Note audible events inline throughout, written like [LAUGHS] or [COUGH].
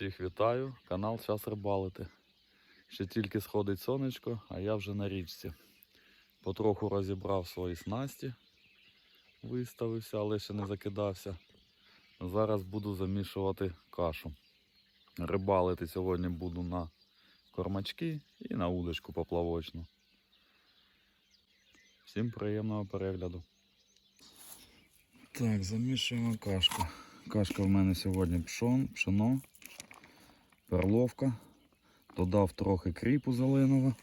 Всіх вітаю, канал Час рибалити. Ще тільки сходить сонечко, а я вже на річці. Потроху розібрав свої снасті, виставився, але ще не закидався. Зараз буду замішувати кашу. Рибалити сьогодні буду на кормачки і на удочку поплавочну. Всім приємного перегляду. Так, замішуємо кашку. Кашка в мене сьогодні пшон, пшено, перловка. Додав трохи кріпу зеленого.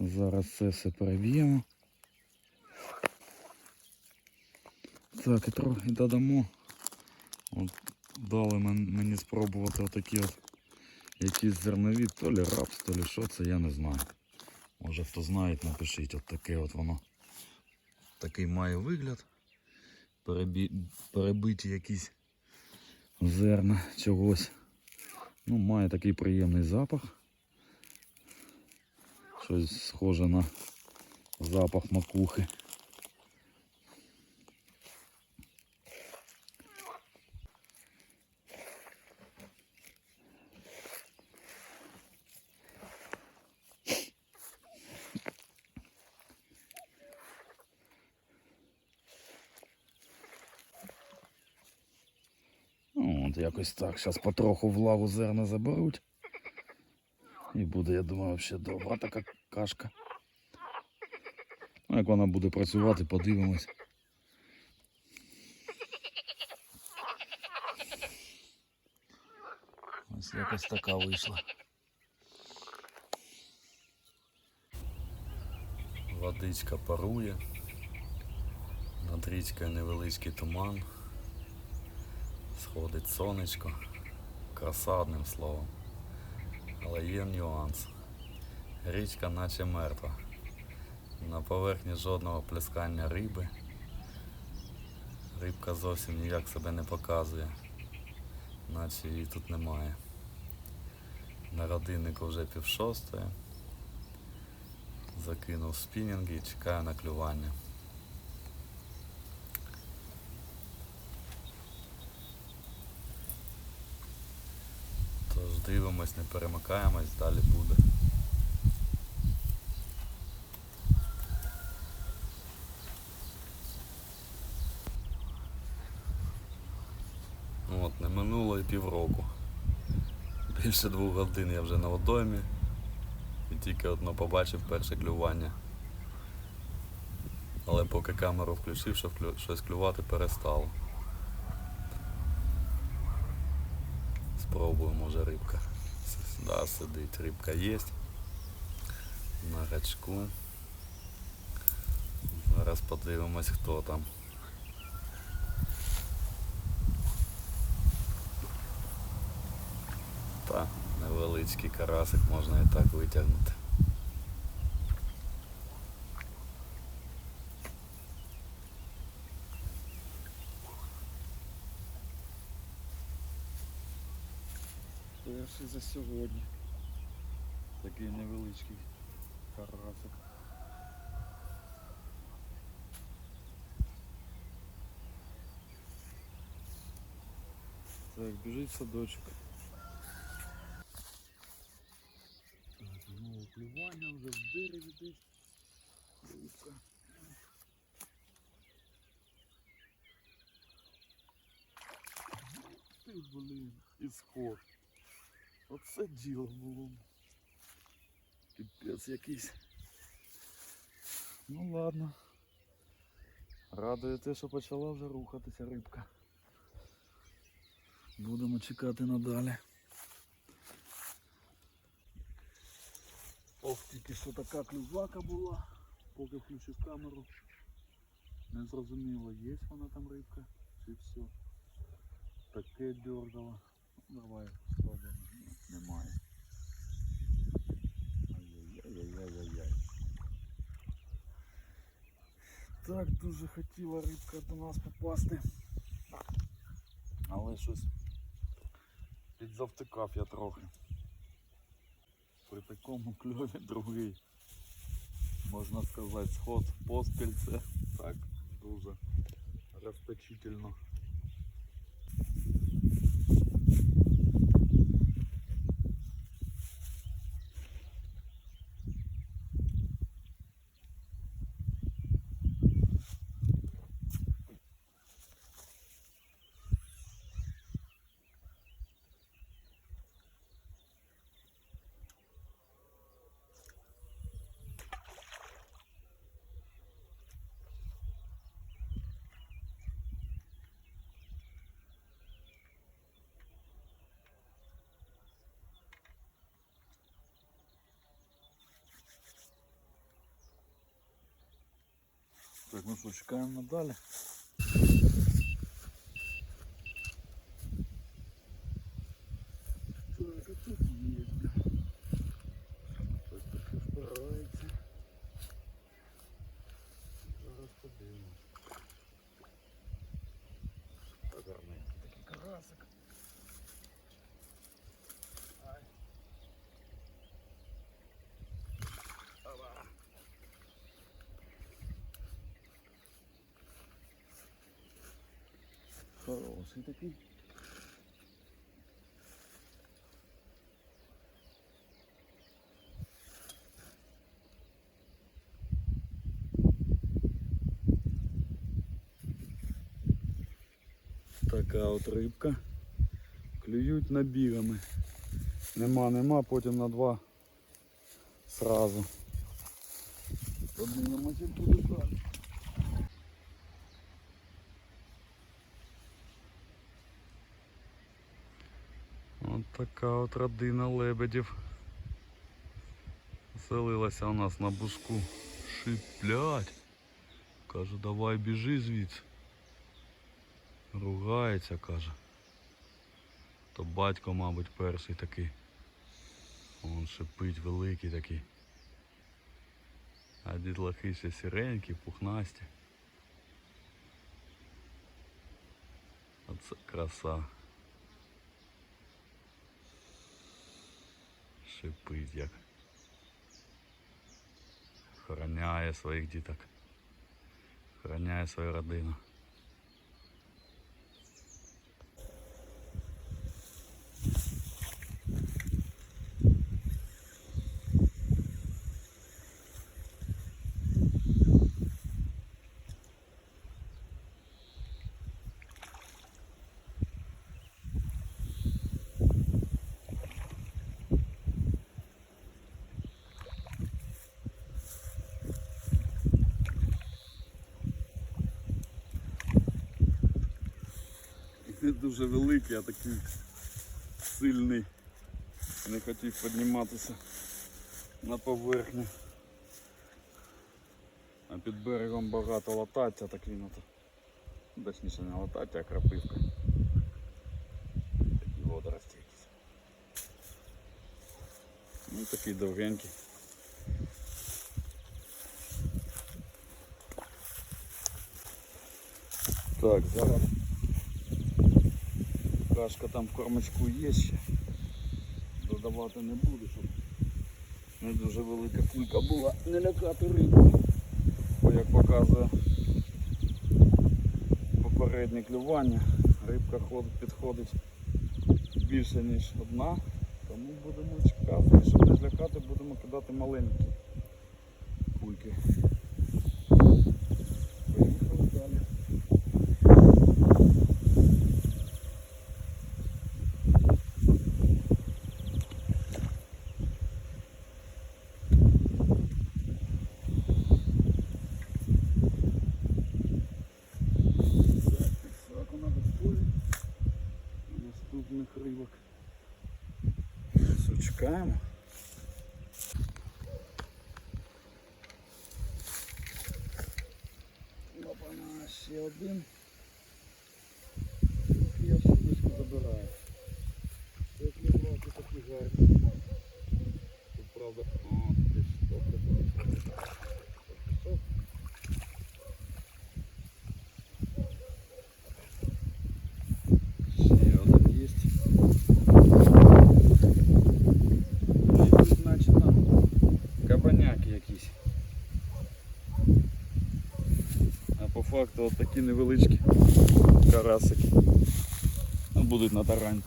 Зараз це все переб'ємо. Так, і трохи додамо. От дали мені спробувати отакі от якісь зернові, то лі рапс, то лі що це, я не знаю. Може хто знає, напишіть, от таке от воно. Такий має вигляд перебі... перебиті якісь зерна чогось. Ну, має такий приємний запах. Щось схоже на запах макухи. Ну, от якось так. Зараз потроху влагу зерна заберуть. І буде, я думаю, взагалі добра така кашка. Ну, як вона буде працювати, подивимось. Ось якось така вийшла. Водичка парує. Над річкою невеличкий туман. Сходить сонечко. Краса одним словом. Але є нюанс. Річка наче мертва. На поверхні жодного плескання риби. Рибка зовсім ніяк себе не показує. Наче її тут немає. На годиннику вже пів шостої. Закинув спінінги і чекаю на клювання. Дивимось, не перемикаємось, далі буде. От, не минуло і півроку. Більше двох годин я вже на водоймі і тільки одно побачив перше клювання. Але поки камеру включив, що щось клювати перестало. Спробуємо може рибка. [LAUGHS] Да, сидить, рибка є. На гачку. Зараз подивимось хто там. Та, невеличкий карасик можна і так витягнути. Перший за сьогодні. Такий невеличкий карасик. Так, біжить садочок. Знову клювання вже в березі десь. Рибка. Ти, блін, ісход. Оце діло було. Піпець якийсь. Ну ладно. Радує те, що почала вже рухатися рибка. Будемо чекати надалі. Ох, тільки що така клювака була, поки включив камеру. Не зрозуміло, є вона там рибка чи все. Таке дергало. Давай спробуємо. Немає. Так дуже хотіла рибка до нас попасти. Але щось підзавтикав я трохи. При такому кльові другий. Можна сказати, сход поспіль це так дуже розточительно. Так, ну що, чекаємо надалі. Так, а тут є. Щось таке впирається. Зараз подивимось. Так, гарненький такий карасик. Ай. Ава. Хороший такий. Така от рибка. Клюють набігами. Нема, нема, потім на два сразу. Подивимося туди далі. От така от родина лебедів. Селилася у нас на буску. Шиплять. Каже, давай біжи звідси. Ругається, каже. То батько, мабуть, перший такий. Он шипить великий такий. А дітлахи ще сіренькі, пухнасті. Оце краса. Шипить як. Охороняє своїх діток. Охороняє свою родину. Не дуже великий, а такий сильний. Не хотів підніматися на поверхню. А під берегом багато латаття, так він ото. Точніше не латаття, а крапивка. Такі водорості якісь. Ну такий довгенький. Так, зараз кашка там в кормочку є ще. Додавати не буду, щоб не дуже велика кулька була. Не лякати рибу. Бо як показує попереднє клювання, рибка підходить більше ніж одна. Тому будемо чекати, щоб не злякати, будемо кидати маленькі кульки. Поїхали далі. один. факту от такі невеличкі карасики. Будуть на тарань.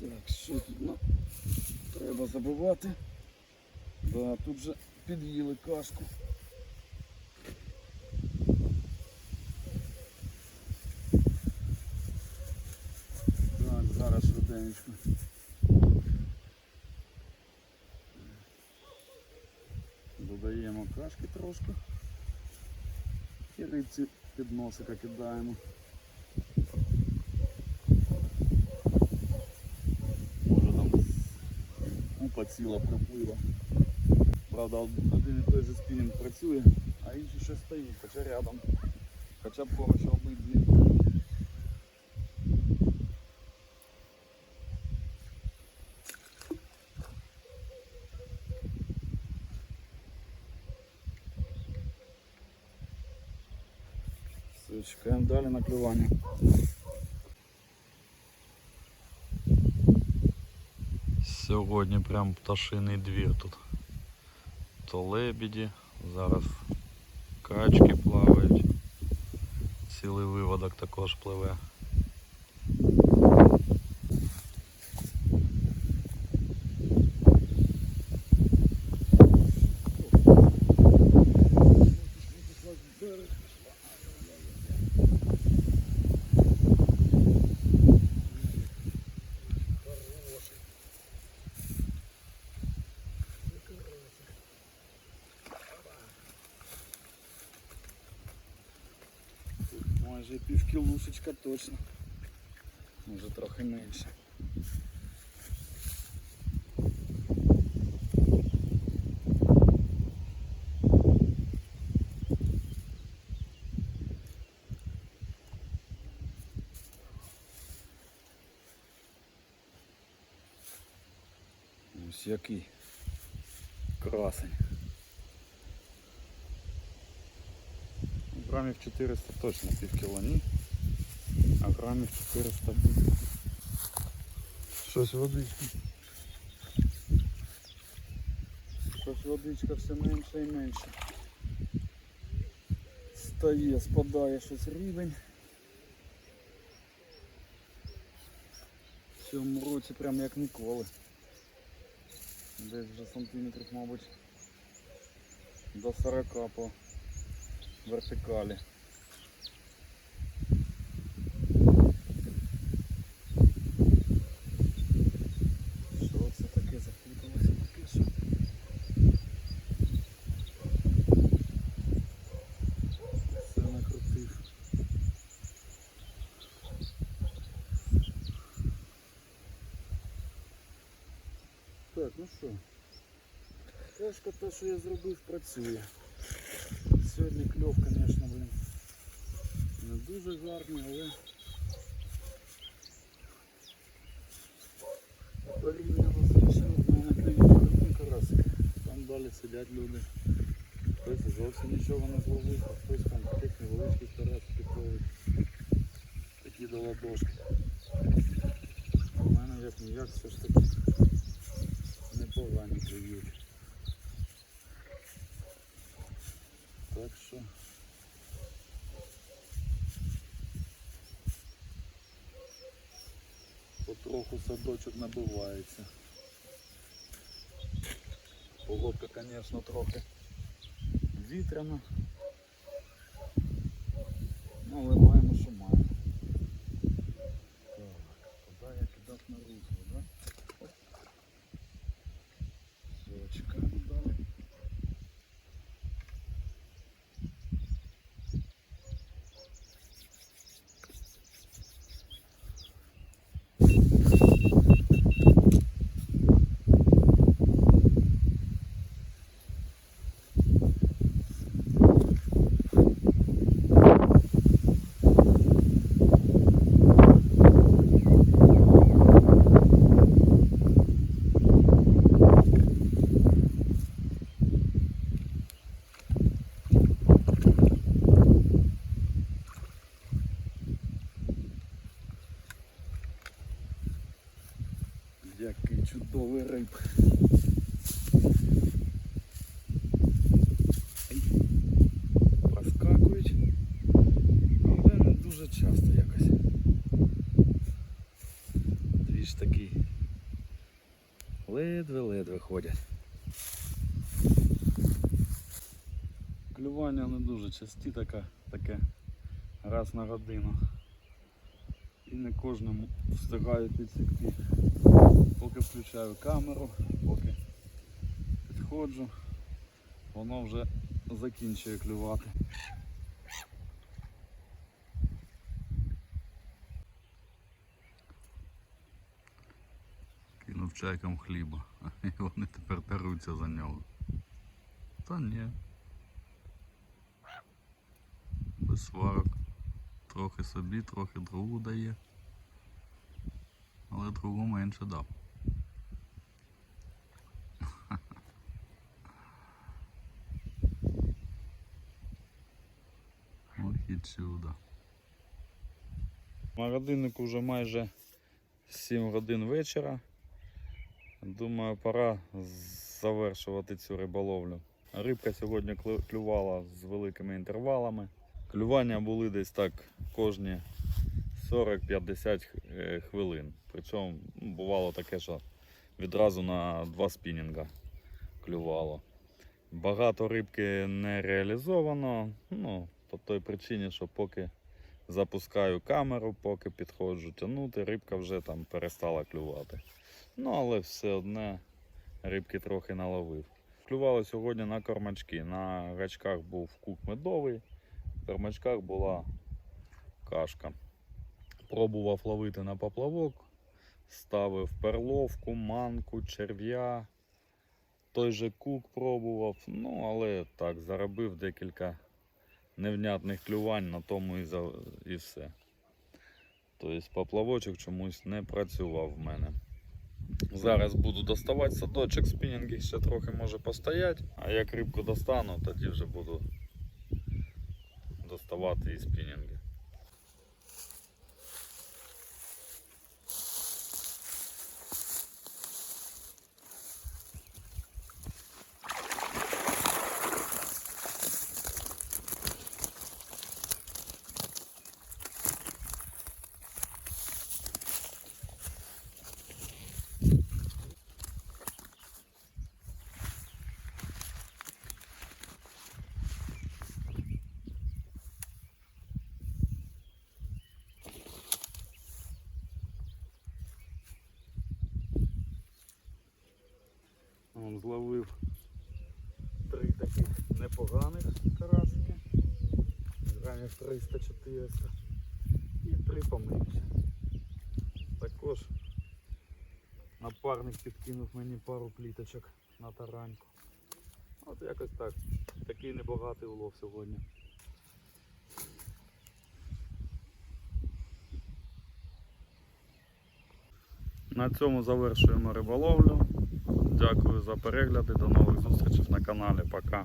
Так, що тут нам треба забувати? тут вже під'їли кашку. Так, зараз швиденечко. Додаємо кашки трошки і рибці під носика кидаємо. Може там купа ціла проплива. Правда, один і той же спінінг працює, а інший ще стоїть, хоча рядом. Хоча б поруч обидві. Все, чекаємо далі на клювання. Сьогодні прям пташиний двір тут. То лебіді, зараз качки плавають. Цілий виводок також пливе. Майже пів кілушечка точно. Може трохи менше. Ось який красень. Грамів 400 точно пів кіло, ні? А грамів 400 буде. Щось водички. Щось водичка все менше і менше. Стає, спадає щось рівень. В цьому році прям як ніколи. Десь вже сантиметрів, мабуть, до 40 по вертикалі. Це таке запуталося таке що? Все накрутив. Так, ну що? Кашка те, що я зробив, працює. Сьогодні кльов, звісно, блин, не дуже гарний, але. Там далі сидять люди. Хтось зовсім нічого не зловив, а хтось там таких невеличких карасиків ловить. Такі до ладошки. В мене як ніяк все ж таки непогані клюють. Так що потроху садочок набивається. Погодка, звісно, трохи вітряна. Ну, але маємо, що маємо. Так, куди я кидав на русло, да? Оп. Все, чекаємо далі. Який чудовий риб. Ай. Проскакують, але не дуже часто якось. Дві ж такі ледве-ледве ходять. Клювання не дуже часті, така, таке раз на годину. І не кожному встигаю підсікти. Поки включаю камеру, поки підходжу, воно вже закінчує клювати. Чайкам хліба, [LAUGHS] і вони тепер таруться за нього. Та ні. Без сварок. Трохи собі, трохи другу дає. Але другу менше дав. [LAUGHS] Ох і чудо. На годиннику вже майже 7 годин вечора. Думаю, пора завершувати цю риболовлю. Рибка сьогодні клювала з великими інтервалами. Клювання були десь так кожні 40-50 е, хвилин. Причому бувало таке, що відразу на два спінінга клювало. Багато рибки не реалізовано. Ну, по той причині, що поки запускаю камеру, поки підходжу тягнути, рибка вже там перестала клювати. Ну, але все одне рибки трохи наловив. Клювали сьогодні на кормачки. На гачках був кук медовий, в кормачках була кашка. Пробував ловити на поплавок, ставив перловку, манку, черв'я. Той же кук пробував, ну але так, заробив декілька невнятних клювань, на тому і, за... і все. Тобто поплавочок чомусь не працював в мене. Зараз буду доставати садочок, спінінги ще трохи може постоять, а як рибку достану, тоді вже буду доставати і спінінги. Он зловив три таких непоганих карасики. Грамів 300-400. І три помився. Також напарник підкинув мені пару пліточок на тараньку. От якось так. Такий небагатий улов сьогодні. На цьому завершуємо риболовлю. Дякую за перегляди. До нових зустрічей на каналі. Пока.